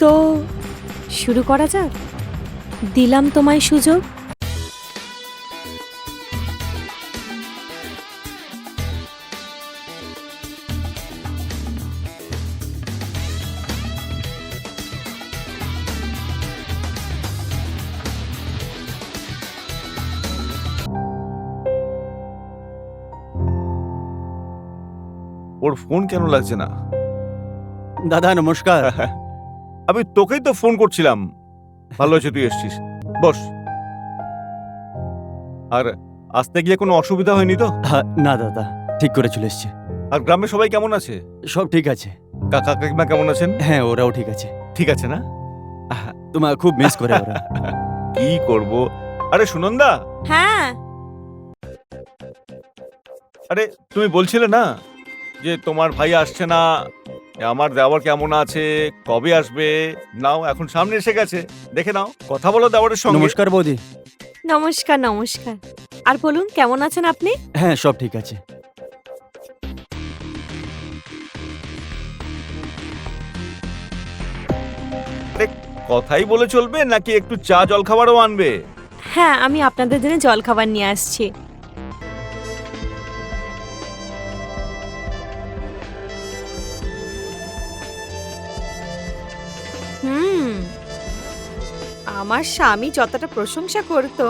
তো শুরু করা যাক। দিলাম তোমায় সুযোগ। ওর ফোন কেন লাগছে না? দাদা নমস্কার। আমি তোকেই তো ফোন করছিলাম। ভালো হয়েছে তুই এসছিস। বস। আর আসতে গিয়ে কোনো অসুবিধা হয়নি তো? হ্যাঁ, না দাদা ঠিক করে চলে এসছে। আর গ্রামে সবাই কেমন আছে? সব ঠিক আছে। কাকা কাকিমা কেমন আছেন? হ্যাঁ ওরাও ঠিক আছে। ঠিক আছে না? তোমার খুব মিস করে ওরা। কি করব? আরে সুনন্দা! হ্যাঁ। আরে তুমি বলছিলে না যে তোমার ভাই আসছে না? আমার দেওয়ার কেমন আছে? কবে আসবে? নাও এখন সামনে এসে গেছে। দেখে নাও কথা বলো দেওয়ারের সঙ্গে। নমস্কার বৌদি। নমস্কার নমস্কার। আর বলুন কেমন আছেন আপনি? হ্যাঁ সব ঠিক আছে। কথাই বলে চলবে নাকি একটু চা জল খাবারও আনবে? হ্যাঁ আমি আপনাদের জন্য জল খাবার নিয়ে আসছি। আমার স্বামী যতটা প্রশংসা করতো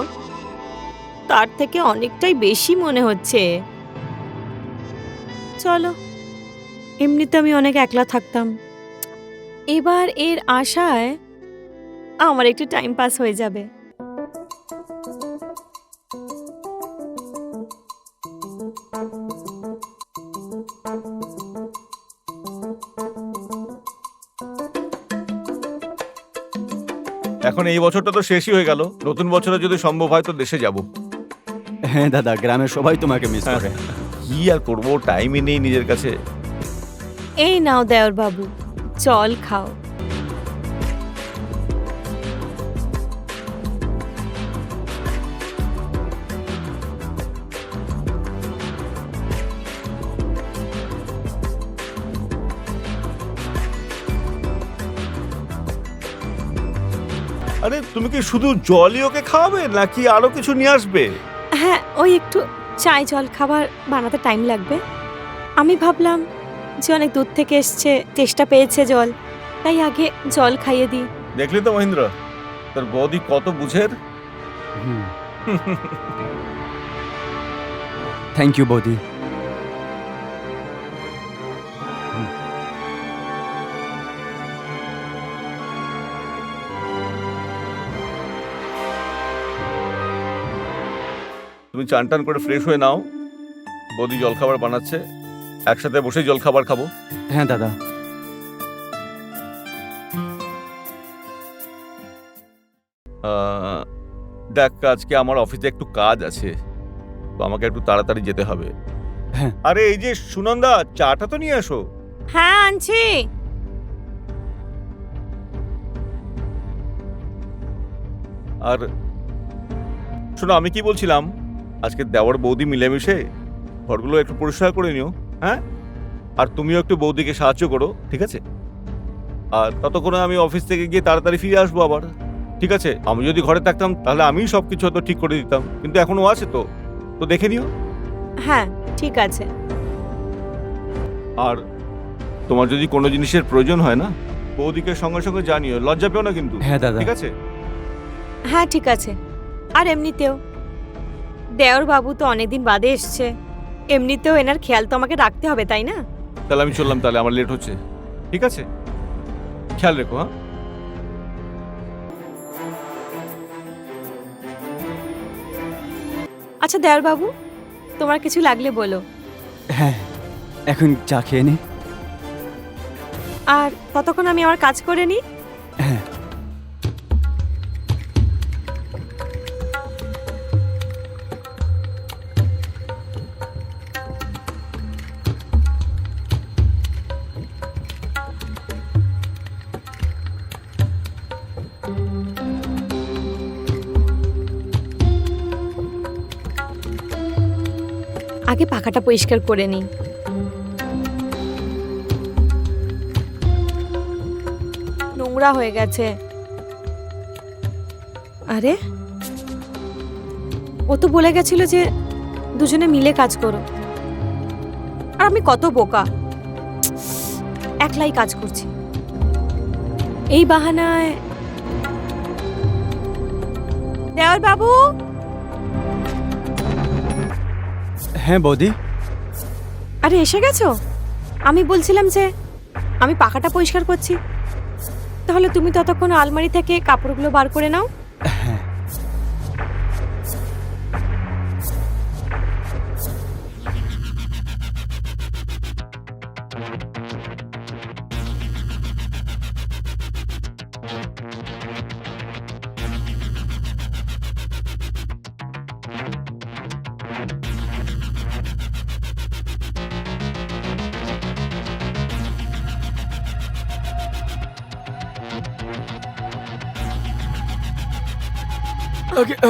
তার থেকে অনেকটাই বেশি মনে হচ্ছে। চলো এমনিতে আমি অনেক একলা থাকতাম। এবার এর আশায় আমার একটু টাইম পাস হয়ে যাবে। এখন এই বছরটা তো শেষই হয়ে গেল। নতুন বছরে যদি সম্ভব হয় তো দেশে যাব। হ্যাঁ দাদা গ্রামের সবাই তোমাকে মিস করে। কি আর করব? টাইমই নেই নিজের কাছে। এই নাও দেওর বাবু চল খাও। আরে তুমি কি শুধু জলই ওকে খাওয়াবে নাকি আরও কিছু নিয়ে আসবে? হ্যাঁ ওই একটু চাই জল খাবার বানাতে টাইম লাগবে। আমি ভাবলাম যে অনেক দূর থেকে এসছে চেষ্টা পেয়েছে জল তাই আগে জল খাইয়ে দিই। দেখলি তো মহেন্দ্র তোর বৌদি কত বুঝের? থ্যাংক ইউ বৌদি। চান টান করে ফ্রেশ হয়ে নাও। বৌদি জলখাবার বানাচ্ছে। একসাথে বসে জলখাবার খাব। হ্যাঁ দাদা। দেখ আজকে আমার অফিসে একটু কাজ আছে। তো আমাকে একটু তাড়াতাড়ি যেতে হবে। হ্যাঁ। আরে এই যে সুনন্দা চাটা তো নিয়ে আসো হ্যাঁ আনছি। আর শোনো আমি কি বলছিলাম? আজকে দেওয়ার বৌদি মিলেমিশে ঘরগুলো একটু পরিষ্কার করে নিও হ্যাঁ? আর তুমিও একটু বৌদিকে সাহায্য করো ঠিক আছে? আর ততক্ষণে আমি অফিস থেকে গিয়ে তাড়াতাড়ি ফিরে আসব আবার ঠিক আছে? আমি যদি ঘরে থাকতাম তাহলে আমিই সব কিছু হয়তো ঠিক করে দিতাম কিন্তু এখনও আছে তো। তো দেখে নিও। হ্যাঁ ঠিক আছে। আর তোমার যদি কোনো জিনিসের প্রয়োজন হয় না বৌদিকে সঙ্গে সঙ্গে জানিও লজ্জা পেও না কিন্তু হ্যাঁ দাদা। ঠিক আছে? হ্যাঁ ঠিক আছে। আর এমনিতেও দেওর বাবু তো অনেকদিন বাদে এসছে। এমনিতেও এনার খেয়াল তো আমাকে রাখতে হবে তাই না? তাহলে আমি চললাম তাহলে আমার লেট হচ্ছে। ঠিক আছে? খেয়াল রেখো হ্যাঁ? আচ্ছা দেওর বাবু তোমার কিছু লাগলে বলো। হ্যাঁ এখন চা খেয়ে নি। আর ততক্ষণ আমি আমার কাজ করে নিই? আগে পাখাটা পরিষ্কার করে নিই। নোংরা হয়ে গেছে। আরে? ও তো বলে গেছিল যে দুজনে মিলে কাজ করো। আর আমি কত বোকা। একলাই কাজ করছি। এই বাহানায় দেওয়ার বাবু হ্যাঁ বৌদি। আরে এসে গেছো? আমি বলছিলাম যে আমি পাখাটা পরিষ্কার করছি। তাহলে তুমি ততক্ষণ আলমারি থেকে কাপড়গুলো বার করে নাও। হ্যাঁ।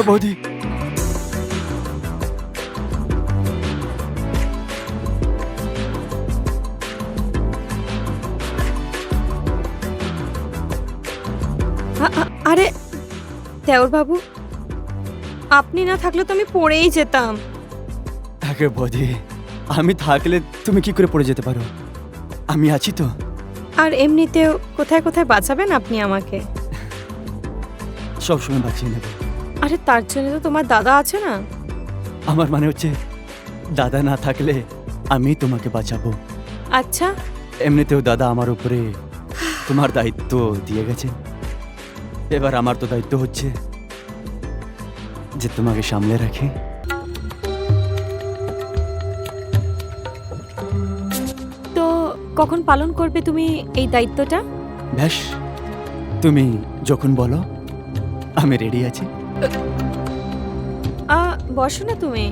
বৌদি। আ- আ- আরে দেওর বাবু আপনি না থাকলে তো আমি পড়েই যেতাম। আগে বৌদি আমি থাকলে তুমি কি করে পড়ে যেতে পারো? আমি আছি তো। আর এমনিতেও কোথায় কোথায় বাঁচাবেন আপনি আমাকে? সবসময় বাঁচিয়ে নেব। আরে তার জন্য তো তোমার দাদা আছে না? আমার মানে হচ্ছে দাদা না থাকলে আমি তোমাকে বাঁচাবো। আচ্ছা। এমনিতেও দাদা আমার উপরে তোমার দায়িত্ব দিয়ে গেছেন এবার আমার তো দায়িত্ব হচ্ছে যে তোমাকে সামলে রাখি। তো কখন পালন করবে তুমি এই দায়িত্বটা? ব্যাস তুমি যখন বলো আমি রেডি আছি। বসো না তুমি।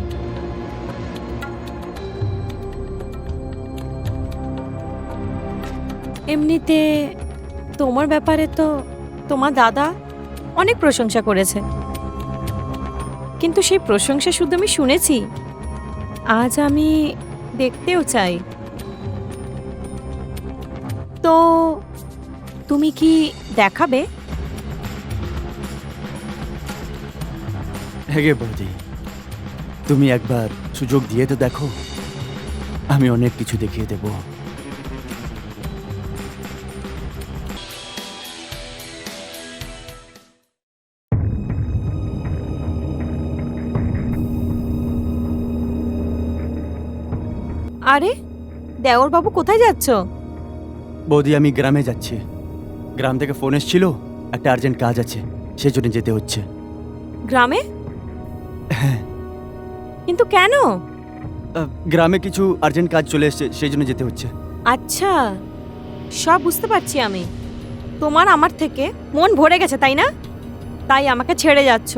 এমনিতে তোমার ব্যাপারে তো তোমার দাদা অনেক প্রশংসা করেছে। কিন্তু সেই প্রশংসা শুধু আমি শুনেছি। আজ আমি দেখতেও চাই। তো তুমি কি দেখাবে? হেগে বৌদি তুমি একবার সুযোগ দিয়ে তো দেখো আমি অনেক কিছু দেখিয়ে দেব। আরে দেওর বাবু কোথায় যাচ্ছ? বৌদি আমি গ্রামে যাচ্ছি। গ্রাম থেকে ফোন এসেছিল একটা আর্জেন্ট কাজ আছে সেই জন্য যেতে হচ্ছে। গ্রামে? হ্যাঁ কিন্তু কেন? গ্রামে কিছু আর্জেন্ট কাজ চলে এসেছে সেই জন্য যেতে হচ্ছে। আচ্ছা সব বুঝতে পারছি আমি। তোমার আমার থেকে মন ভরে গেছে তাই না? তাই আমাকে ছেড়ে যাচ্ছ।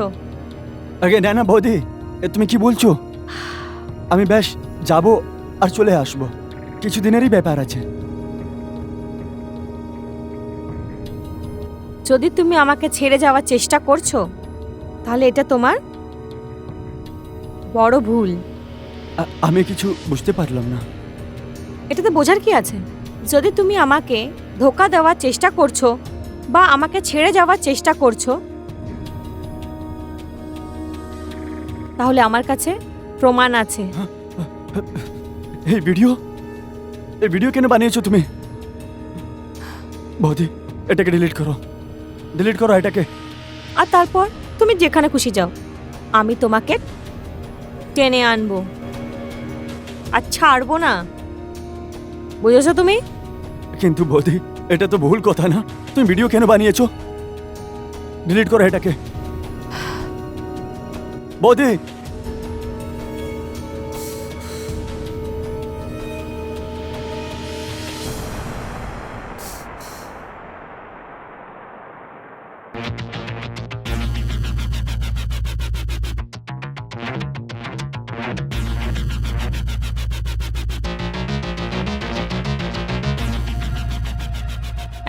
আগে না না বৌদি এ তুমি কি বলছো? আমি ব্যাস যাব আর চলে আসব। কিছুদিনেরই ব্যাপার আছে। যদি তুমি আমাকে ছেড়ে যাওয়ার চেষ্টা করছ তাহলে এটা তোমার বড় ভুল। আ- আমি কিছু বুঝতে পারলাম না। এটাতে বোঝার কি আছে? যদি তুমি আমাকে ধোকা দেওয়ার চেষ্টা করছ বা আমাকে ছেড়ে যাওয়ার চেষ্টা করছ তাহলে আমার কাছে প্রমাণ আছে। এই ভিডিও? এই ভিডিও কেন বানিয়েছো তুমি? বৌদি এটাকে ডিলিট করো। ডিলিট করো এটাকে। আর তারপর তুমি যেখানে খুশি যাও। আমি তোমাকে টেনে আনব। আর ছাড়বো না। বুঝেছ তুমি? কিন্তু বৌদি, এটা তো ভুল কথা না। তুমি ভিডিও কেন বানিয়েছো? ডিলিট করো এটাকে। বৌদি!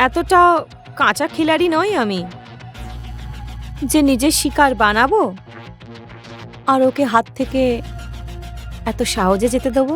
এতটা কাঁচা খিলাড়ি নই আমি যে নিজের শিকার বানাবো আর ওকে হাত থেকে এত সহজে যেতে দেবো?